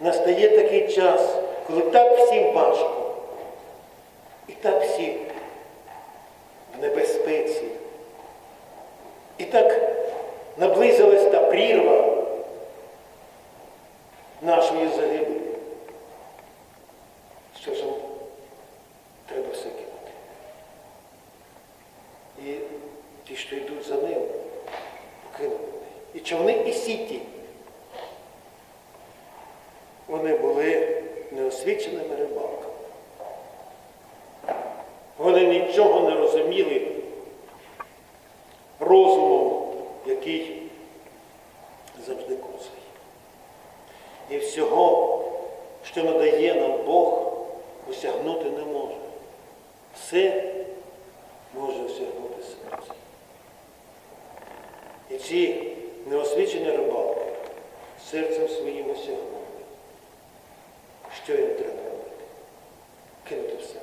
настає такий час, коли так всім важко. І так всі в небезпеці. І так наблизилась та прірва нашої загибелі. Що ж треба все кинути. І ті, що йдуть за ним, покинули. І човни і сіті. Вони були неосвіченими рибалками. Вони нічого не розуміли розумом, який завжди косий. І всього, що надає нам Бог, осягнути не може. Все може осягнути серце. І ці неосвічені рибалки серцем своїм осягнули. Що їм треба робити? Кинути все.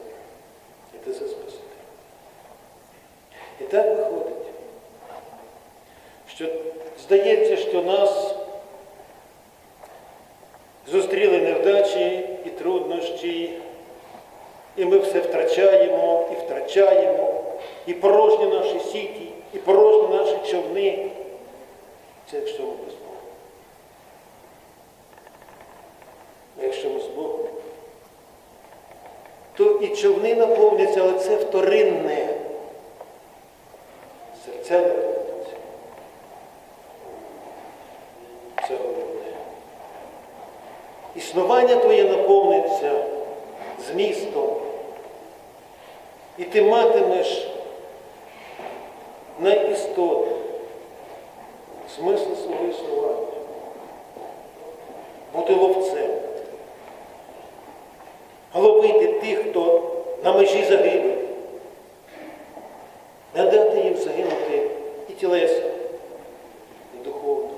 І це спасити. І так виходить, що здається, що нас зустріли невдачі і труднощі, і ми все втрачаємо і втрачаємо, і порожні наші сіті, і порожні наші човни. Це якщо ми і човни наповняться, але це вторинне. Серця наповняться. Це головне. Існування твоє наповниться змістом. І ти матимеш найістоту смисл свого існування. Бути ловцем. Хто на межі загибелі. Не дати їм загинути і тілесно, і духовно.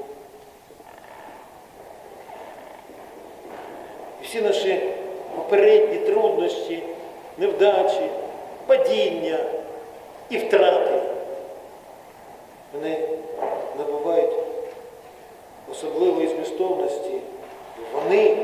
І всі наші попередні труднощі, невдачі, падіння і втрати, вони набувають особливої змістовності. Вони,